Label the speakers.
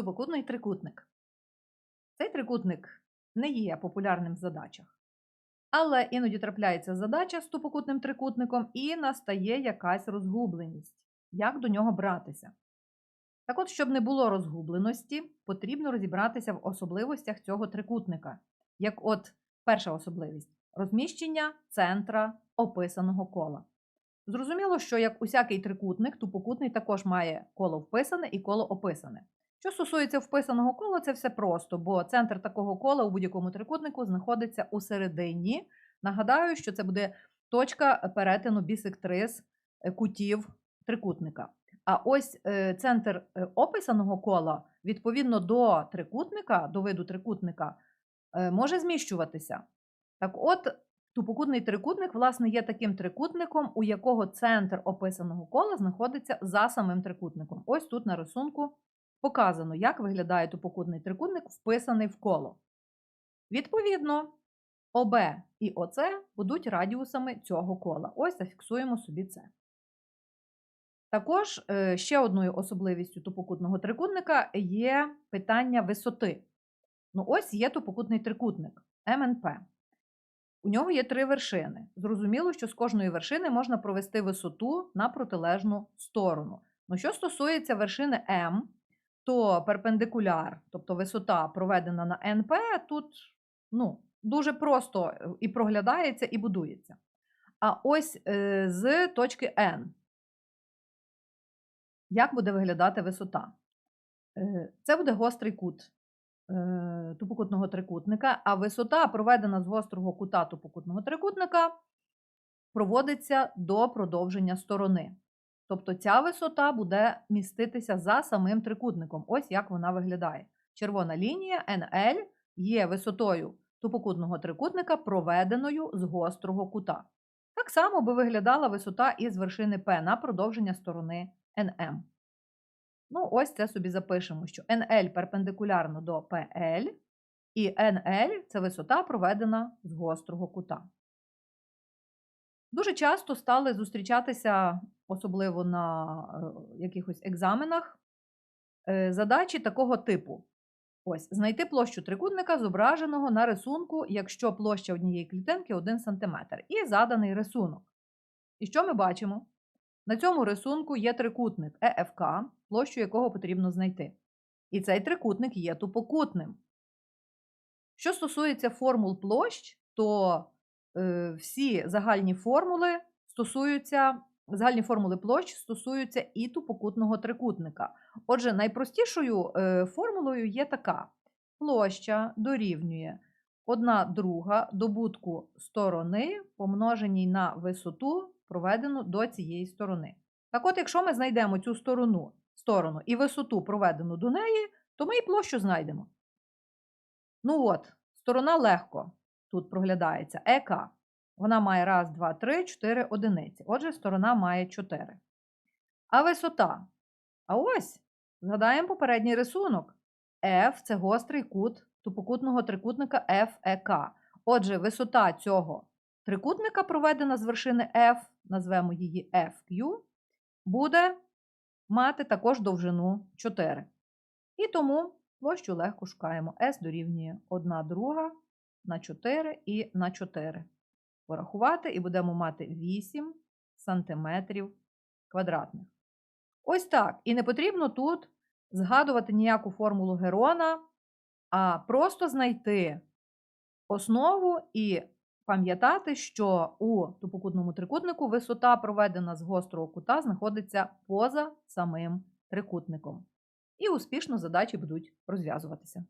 Speaker 1: Тупокутний трикутник. Цей трикутник не є популярним в задачах. Але іноді трапляється задача з тупокутним трикутником і настає якась розгубленість. Як до нього братися? Так от, щоб не було розгубленості, потрібно розібратися в особливостях цього трикутника. Як от перша особливість розміщення центра описаного кола. Зрозуміло, що як усякий трикутник, тупокутний також має коло вписане і коло описане. Що стосується вписаного кола, це все просто, бо центр такого кола у будь-якому трикутнику знаходиться у середині. Нагадаю, що це буде точка перетину бісектриз е, кутів трикутника. А ось е, центр е, описаного кола, відповідно до трикутника, до виду трикутника, може зміщуватися. Так от, тупокутний трикутник, власне, є таким трикутником, у якого центр описаного кола знаходиться за самим трикутником. Ось тут на рисунку показано, як виглядає тупокутний трикутник, вписаний в коло. Відповідно, ОБ і ОЦ будуть радіусами цього кола. Ось зафіксуємо собі це. Також е, ще одною особливістю тупокутного трикутника є питання висоти. Ну, ось є тупокутний трикутник МНП. У нього є три вершини. Зрозуміло, що з кожної вершини можна провести висоту на протилежну сторону. Ну, що стосується вершини М, то перпендикуляр, тобто висота, проведена на НП, тут ну, дуже просто е, і проглядається, і будується. А ось е, з точки N. Як буде виглядати висота? Е, Це буде гострий кут тупокутного трикутника, а висота, проведена з гострого кута тупокутного трикутника, проводиться до продовження сторони. Тобто ця висота буде міститися за самим трикутником. Ось як вона виглядає. Червона лінія NL є висотою тупокутного трикутника, проведеною з гострого кута. Так само би виглядала висота із вершини P на продовження сторони NM. Ну, ось це собі запишемо, що NL перпендикулярно до PL, і NL це висота, проведена з гострого кута. Дуже часто стали зустрічатися, особливо на е, якихось екзаменах, е, задачі такого типу. Ось, знайти площу трикутника, зображеного на рисунку, якщо площа однієї клітинки 1 см, і заданий рисунок. І що ми бачимо? На цьому рисунку є трикутник ЕФК, площу якого потрібно знайти. І цей трикутник є тупокутним. Що стосується формул площ, то е, всі загальні формули стосуються, загальні формули площ стосуються і тупокутного трикутника. Отже, найпростішою е, формулою є така: площа дорівнює одна друга добутку сторони, помноженій на висоту, проведену до цієї сторони. Так от, якщо ми знайдемо цю сторону, сторону і висоту, проведену до неї, то ми і площу знайдемо. Ну от, сторона легко тут проглядається. ЕК. Вона має 1, 2, 3, 4 одиниці. Отже, сторона має 4. А висота. А ось, згадаємо попередній рисунок. F це гострий кут тупокутного трикутника FEK. Отже, висота цього трикутника, проведена з вершини F, назвемо її FQ, буде мати також довжину 4. І тому площу легко шукаємо. S дорівнює 1 друга на 4 і на 4. Порахувати і будемо мати 8 сантиметрів квадратних. Ось так. І не потрібно тут згадувати ніяку формулу Герона, а просто знайти основу і пам'ятати, що у тупокутному трикутнику висота, проведена з гострого кута, знаходиться поза самим трикутником. І успішно задачі будуть розв'язуватися.